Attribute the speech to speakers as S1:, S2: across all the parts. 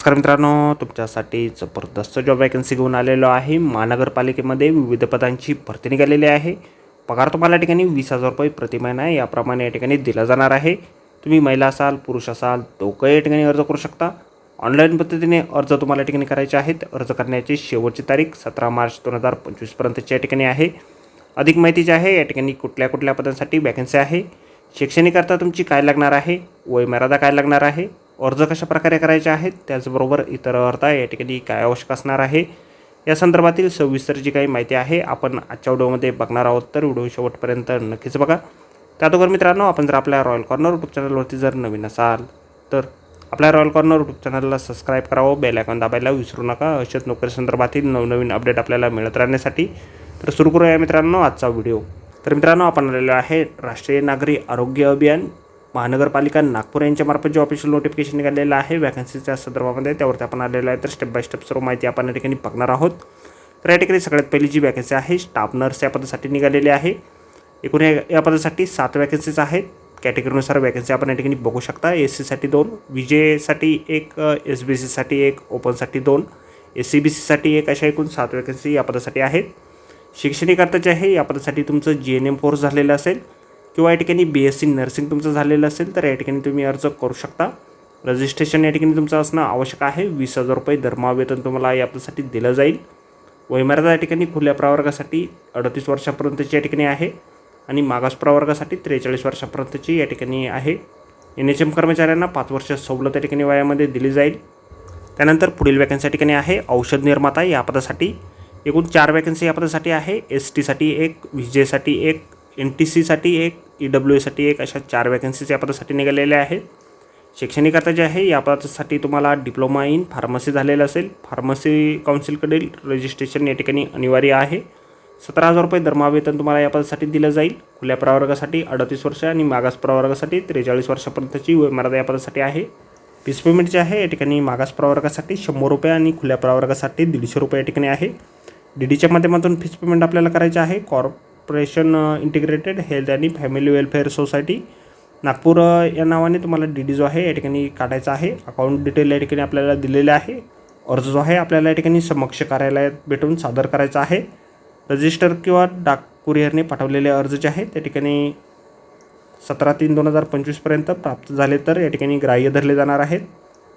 S1: नमस्कार मित्रांनो तुमच्यासाठी जबरदस्त जॉब वॅकन्सी घेऊन आलेलो आहे. महानगरपालिकेमध्ये विविध पदांची भरती निघालेली आहे. पगार तुम्हाला या ठिकाणी वीस हजार रुपये प्रति महिना याप्रमाणे या ठिकाणी दिला जाणार आहे. तुम्ही महिला असाल पुरुष असाल दोघं या ठिकाणी अर्ज करू शकता. ऑनलाईन पद्धतीने अर्ज तुम्हाला या ठिकाणी करायचे आहेत. अर्ज करण्याची शेवटची तारीख सतरा मार्च दोन हजार पंचवीसपर्यंतची या ठिकाणी आहे. अधिक माहिती जी आहे या ठिकाणी कुठल्या कुठल्या पदांसाठी वॅकन्सी आहे. शैक्षणिककरता तुमची काय लागणार आहे? वयमर्यादा काय लागणार आहे? अर्ज कशा प्रकारे करायचे आहेत त्याचबरोबर इतर अर्थ या ठिकाणी काय आवश्यक असणार आहे? या संदर्भातील सविस्तर जी काही माहिती आहे आपण आजच्या व्हिडिओमध्ये बघणार आहोत. तर व्हिडिओ शेवटपर्यंत नक्कीच बघा. त्यातोबर मित्रांनो आपण जर आपल्या रॉयल कॉर्नर यूट्यूब चॅनलवरती जर नवीन असाल तर आपल्या रॉयल कॉर्नर यूट्यूब चॅनलला सबस्क्राईब करावं. बेल आयकॉन दाबायला विसरू नका. अशाच नोकरी संदर्भातील नवनवीन अपडेट आपल्याला मिळत राहण्यासाठी. तर सुरू करूया मित्रांनो आजचा व्हिडिओ. तर मित्रांनो आपण आलेलो आहे राष्ट्रीय नागरी आरोग्य अभियान. महानगरपालिका नागपूर यांच्यामार्फत जे ऑफिशियल नोटिफिकेशन निघालेलं आहे वॅकन्सीच्या संदर्भामध्ये त्यावरती आपण आलेलं आहे. तर स्टेप बाय स्टेप सर्व माहिती आपण या ठिकाणी बघणार आहोत. तर या ठिकाणी सगळ्यात पहिली जी वॅकन्सी आहे स्टाफ नर्स या पदासाठी निघालेली आहे. एकूण या या पदासाठी सात वॅकन्सीज आहेत. कॅटेगरीनुसार वॅकन्सी आपण या ठिकाणी बघू शकता. एस सीसाठी दोन विजेसाठी एक एस बी सीसाठी एक ओपनसाठी दोन एस सी बी सीसाठी एक अशा एकूण सात वॅकन्सी या पदासाठी आहेत. शैक्षणिक जे आहे या पदासाठी तुमचं जी एन एम कोर्स झालेलं असेल. किंवा या ठिकाणी बी एस सी नर्सिंग तुमचं झालेलं असेल तर या ठिकाणी तुम्ही अर्ज करू शकता. रजिस्ट्रेशन या ठिकाणी तुमचं असणं आवश्यक आहे. वीस हजार रुपये दरमहा वेतन तुम्हाला यासाठी दिलं जाईल. वयमर्यादा या ठिकाणी खुल्या प्रवर्गासाठी अडतीस वर्षापर्यंतची या ठिकाणी आहे आणि मागास प्रवर्गासाठी त्रेचाळीस वर्षापर्यंतची या ठिकाणी आहे. एन एच एम कर्मचाऱ्यांना पाच वर्ष सवलत या ठिकाणी वयामध्ये दिली जाईल. त्यानंतर पुढील वॅकन्सी या ठिकाणी आहे. औषध निर्माता या पदासाठी. एकूण चार वॅकन्सी या पदासाठी आहे. एस टीसाठी एक विजेसाठी एक एन टी सीसाठी एक ई डब्ल्यू एसाठी एक अशा चार वॅकन्सीज या पदासाठी निघालेल्या आहेत. शैक्षणिक आता जे आहे या पदासाठी तुम्हाला डिप्लोमा इन फार्मसी झालेलं असेल. फार्मसी काउन्सिलकडील रजिस्ट्रेशन या ठिकाणी अनिवार्य आहे. सतरा हजार रुपये दरमहा वेतन तुम्हाला या पदासाठी दिलं जाईल. खुल्या प्रवर्गासाठी अडतीस वर्ष आणि मागास प्रवर्गासाठी त्रेचाळीस वर्षापर्यंतची मर्यादा या पदासाठी आहे. फीस पेमेंट जे आहे या ठिकाणी मागास प्रवर्गासाठी शंभर रुपये आणि खुल्या प्रवर्गासाठी दीडशे रुपये या ठिकाणी आहे. डी डीच्या माध्यमातून फीस पेमेंट आपल्याला करायचे आहे. कॉर्पोरेशन इंटिग्रेटेड हेल्थ आणि family welfare society Nagpur uh, या नावाने तुम्हाला डी डी जो आहे या ठिकाणी काढायचा आहे. अकाउंट डिटेल या ठिकाणी आपल्याला दिलेले आहे. अर्ज जो आहे आपल्याला या ठिकाणी समक्ष कार्यालयात भेटून सादर करायचा आहे. रजिस्टर किंवा डाक कुरिअरने पाठवलेले अर्ज जे आहेत त्या ठिकाणी सतरा तीन दोन हजार पंचवीसपर्यंत प्राप्त झाले तर या ठिकाणी ग्राह्य धरले जाणार आहेत.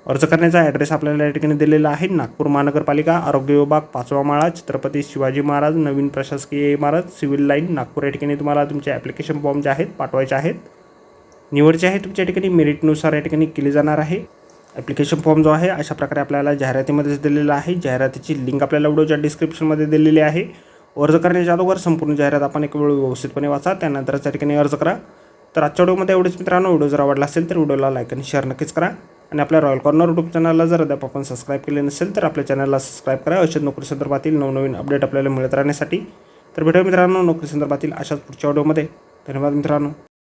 S1: अर्ज करण्याचा ॲड्रेस आपल्याला या ठिकाणी दिलेला आहे. नागपूर महानगरपालिका आरोग्य विभाग पाचवा माळा छत्रपती शिवाजी महाराज नवीन प्रशासकीय इमारत सिव्हिल लाईन. नागपूर या ठिकाणी तुम्हाला तुमचे ॲप्लिकेशन फॉर्म जे आहेत पाठवायचे आहेत. निवडचे आहे तुमच्या ठिकाणी मेरिटनुसार या ठिकाणी केली जाणार आहे. ॲप्लिकेशन फॉर्म जो आहे अशा प्रकारे आपल्याला जाहिरातीमध्येच दिलेला आहे. जाहिरातीची लिंक आपल्याला व्हिडिओच्या डिस्क्रिप्शनमध्ये दिलेली आहे. अर्ज करण्याच्या अगोदर संपूर्ण जाहिरात आपण एक वेळ व्यवस्थितपणे वाचा त्यानंतरच त्या ठिकाणी अर्ज करा. तर आजच्या व्हिडिओमध्ये एवढेच मित्रांनो. व्हिडिओ जर आवडला असेल तर व्हिडिओला लाईक आणि शेअर नक्कीच करा. आणि आपल्या रॉयल कॉर्नर यूट्यूब चॅनलला जर अद्याप आपण सबस्क्राईब केले नसेल तर आपल्या चॅनलला सबस्क्राईब करा. अशा नोकरी संदर्भातील नवनवीन अपडेट आपल्याला मिळत राहण्यासाठी. तर भेटूया मित्रांनो नोकरी संदर्भातील अशाच पुढच्या व्हिडिओमध्ये धन्यवाद मित्रांनो.